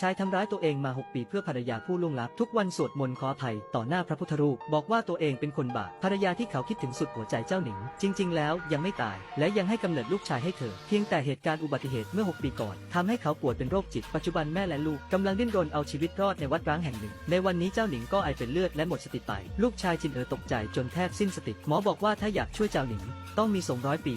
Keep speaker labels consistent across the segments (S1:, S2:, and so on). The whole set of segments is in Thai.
S1: ชายทำร้ายตัวเองมา 6 ปีเพื่อภรรยาผู้ล่วงลับ ทุกวันสวดมนต์ขออภัยต่อหน้าพระพุทธรูป บอกว่าตัวเองเป็นคนบาปภรรยาที่เขาคิดถึงสุดหัวใจเจ้าหนิง จริง ๆ แล้วยังไม่ตาย และยังให้กำเนิดลูกชายให้เธอ เพียงแต่เหตุการณ์อุบัติเหตุเมื่อ 6 ปีก่อนทำให้เขาป่วยเป็นโรคจิต ปัจจุบันแม่และลูกกำลังดิ้นรนเอาชีวิตรอดในวัดร้างแห่งหนึ่ง ในวันนี้เจ้าหนิงก็ไอเป็นเลือดและหมดสติไป ลูกชายจินเอ๋อตกใจจนแทบสิ้นสติหมอบอกว่าถ้าอยากช่วยเจ้าหนิง ต้องมีส่งร้อยปี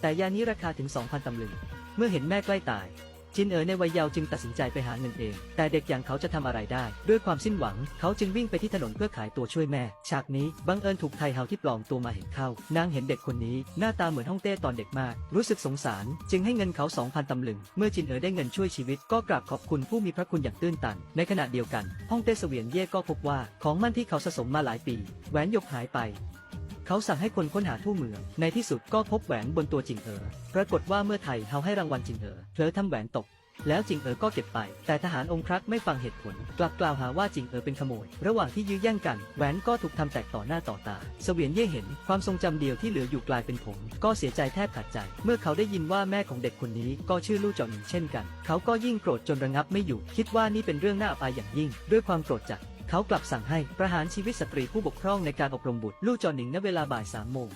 S1: แต่ยานี้ราคาถึง2,000ตำลึงเมื่อเห็นแม่ใกล้ตาย จินเอ๋อในวัยเยาว์จึงตัดสินใจไปหาเงินเอง แต่เด็กอย่างเขาจะทำอะไรได้ ด้วยความสิ้นหวัง เขาจึงวิ่งไปที่ถนนเพื่อขายตัวช่วยแม่ ฉากนี้บังเอิญถูกไทเฮาที่ปลอมตัวมาเห็นเข้า นางเห็นเด็กคนนี้ หน้าตาเหมือนฮ่องเต้ตอนเด็กมาก รู้สึกสงสาร จึงให้เงินเขา 2,000ตำลึง เมื่อจินเอ๋อได้เงินช่วยชีวิต ก็กราบขอบคุณผู้มีพระคุณอย่างตื้นตัน ในขณะเดียวกันฮ่องเต้เสวียนเย่ก็พบว่าของมั่นที่เขาสะสมมาหลายปี แหวนหยกหายไป เขาสั่งให้คนค้นหาทั่วเมือง ในที่สุดก็พบแหวนบนตัวจิงเอ๋อปรากฏว่าเมื่อไทยเฮาให้รางวัลจิงเอ๋อเผลอทำแหวนตก แล้วจิงเอ๋อก็เก็บไป แต่ทหารองครักษ์ไม่ฟังเหตุผล กลับกล่าวหาว่าจิงเอ๋อเป็นขโมย ระหว่างที่ยื้อแย่งกันแหวนก็ถูกทำแตกต่อหน้าต่อตา เสวียนเย่เห็นความทรงจำเดียวที่เหลืออยู่กลายเป็นผงก็เสียใจแทบขาดใจ เมื่อเขาได้ยินว่าแม่ของเด็กคนนี้ก็ชื่อลู่จอหนิงเช่นกัน เขาก็ยิ่งโกรธจนระงับไม่อยู่ คิดว่านี่เป็นเรื่องน่าอับอายอย่างยิ่ง ด้วยความโกรธจัด เขากลับสั่งให้ประหารชีวิตสตรีผู้บกพร่องในการอบรมบุตรลู่จอหนิงณเวลาบ่ายสามโมง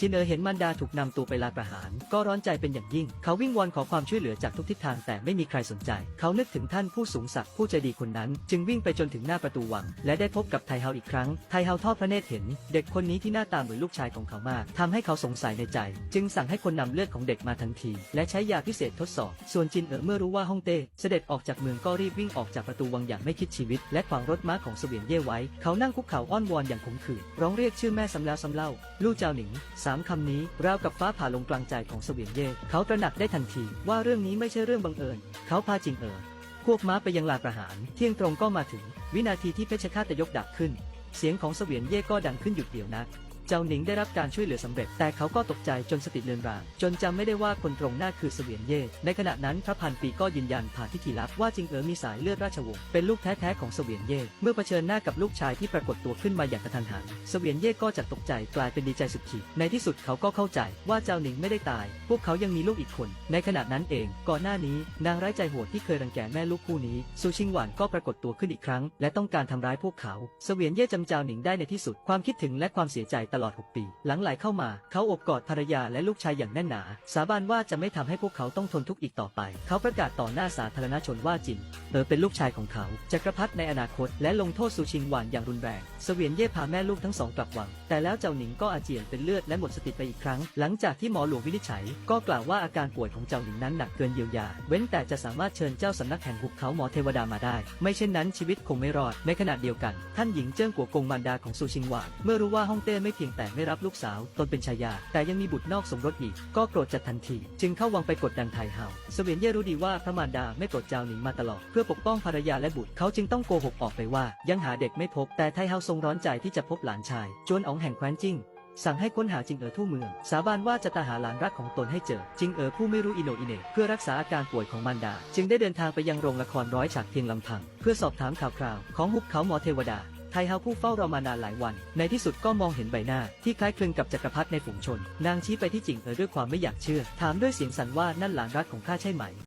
S1: จินเออเห็นมันดาถูกนำตัวไปลาประหาร ก็ร้อนใจเป็นอย่างยิ่ง เขาวิ่งวอนขอความช่วยเหลือจากทุกทิศทางแต่ไม่มีใครสนใจ เขานึกถึงท่านผู้สูงศักดิ์ผู้ใจดีคนนั้น จึงวิ่งไปจนถึงหน้าประตูวัง และได้พบกับไทเฮาอีกครั้ง ไทเฮาทอดพระเนตรเห็น เด็กคนนี้ที่หน้าตาเหมือนลูกชายของเขามากทำให้เขาสงสัยในใจ จึงสั่งให้คนนำเลือดของเด็กมาทันที และใช้ยาพิเศษทดสอบ ส่วนจินเอ๋อเมื่อรู้ว่าฮ่องเต้เสด็จออกจากเมืองก็รีบวิ่งออกจากประตูวังอย่างไม่คิดชีวิต และขวางรถม้าของเสวียนเย่ไว้ เขานั่งคุกเข่าอ้อนวอนอย่างขมขื่นร้องเรียกชื่อแม่ซ้ำแล้วซ้ำเล่า ลู่เจ้าหนิงสามคำนี้ราวกับฟ้าผ่าลงกลางใจของเสวียนเย่เขาตระหนักได้ทันทีว่าเรื่องนี้ไม่ใช่เรื่องบังเอิญ เขาพาจิงเอ๋อควบม้าไปยังลานประหาร เที่ยงตรงก็มาถึง วินาทีที่เพชฌฆาตยกดาบขึ้น เสียงของเสวียนเย่ก็ดังขึ้นหยุดเดียวนัก เจ้าหนิงได้รับการช่วยเหลือสำเร็จ แต่เขาก็ตกใจจนสติเลือนราง จนจำไม่ได้ว่าคนตรงหน้าคือเสวียนเย่ในขณะนั้นพระพันปีก็ยืนยันผ่านพิธีลับว่าจิงเอ๋อมีสายเลือดราชวงศ์เป็นลูกแท้ๆของเสวียนเย่เมื่อเผชิญหน้ากับลูกชายที่ปรากฏตัวขึ้นมาอย่างกระทันหันเสวียนเย่ก็จากตกใจกลายเป็นดีใจสุดขีดในที่สุดเขาก็เข้าใจว่าเจ้าหนิงไม่ได้ตาย พวกเขายังมีลูกอีกคน ในขณะนั้นเอง ก่อนหน้านี้ นางร้ายใจโหดที่เคยรังแกแม่ลูกคู่นี้ซูชิงหวานก็ปรากฏตัวขึ้นอีกครั้ง และต้องการทำร้ายพวกเขาเสวียนเย่จำเจ้าหนิงได้ในที่สุดความคิดถึงและความเสียใจตลอด 6 ปี หลังไหลเข้ามา เขาอบกอดภรรยาและลูกชายอย่างแน่นหนา สาบานว่าจะไม่ทำให้พวกเขาต้องทนทุกข์อีกต่อไป เขาประกาศต่อหน้าสาธารณชนว่าจินเออเป็นลูกชายของเขาจักรพรรดิในอนาคต และลงโทษซูชิงหวานอย่างรุนแรงเสวียนเย่พาแม่ลูกทั้งสองกลับวัง แต่แล้วเจ้าหนิงก็อาเจียนเป็นเลือดและหมดสติไปอีกครั้ง หลังจากที่หมอหลวงวินิจฉัย ก็กล่าวว่าอาการป่วยของเจ้าหนิงนั้นหนักเกินเยียวยา เว้นแต่จะสามารถเชิญเจ้าสำนักแห่งหุบเขาหมอเทวดามาได้ ไม่เช่นนั้นชีวิตคงไม่รอด ในขณะเดียวกัน ท่านหญิงเจิ้งกัวกงมารดาของซูชิงหวาน เมื่อรู้ว่าฮ่องเต้ไม่เพียงแต่ไม่รับลูกสาว ตนเป็นชายา แต่ยังมีบุตรนอกสมรสอีก ก็โกรธจัดทันที จึงเข้าวังไปกดดันไทเฮาเสวียนเย่รู้ดีว่าพระมารดาไม่โปรดเจ้าหนิงมาตลอด เพื่อปกป้องภรรยาและบุตรเขาจึงต้องโกหกออกไปว่า ยังหาเด็กไม่พบ แต่ไทเฮาทรงร้อนใจที่จะพบหลานชาย จวนอ๋องแห่งแคว้นจิ้งสั่งให้ค้นหาจิงเอ๋อทั่วเมือง สาบานว่าจะตาหาหลานรักของตนให้เจอ จิงเอ๋อผู้ไม่รู้อิโนอิเน่เพื่อรักษาอาการป่วยของมารดา จึงได้เดินทางไปยังโรงละครร้อยฉากเพียงลำพัง เพื่อสอบถามข่าวคราวของหุบเขาหมอเทวดา ไทเฮาผู้เฝ้ารอมานานหลายวัน ในที่สุดก็มองเห็นใบหน้า ที่คล้ายคลึงกับจักรพรรดิในฝูงชน นางชี้ไปที่จิงเอ๋อด้วยความไม่อยากเชื่อ ถามด้วยเสียงสั่นว่านั่นหลานรักของข้าใช่ไหม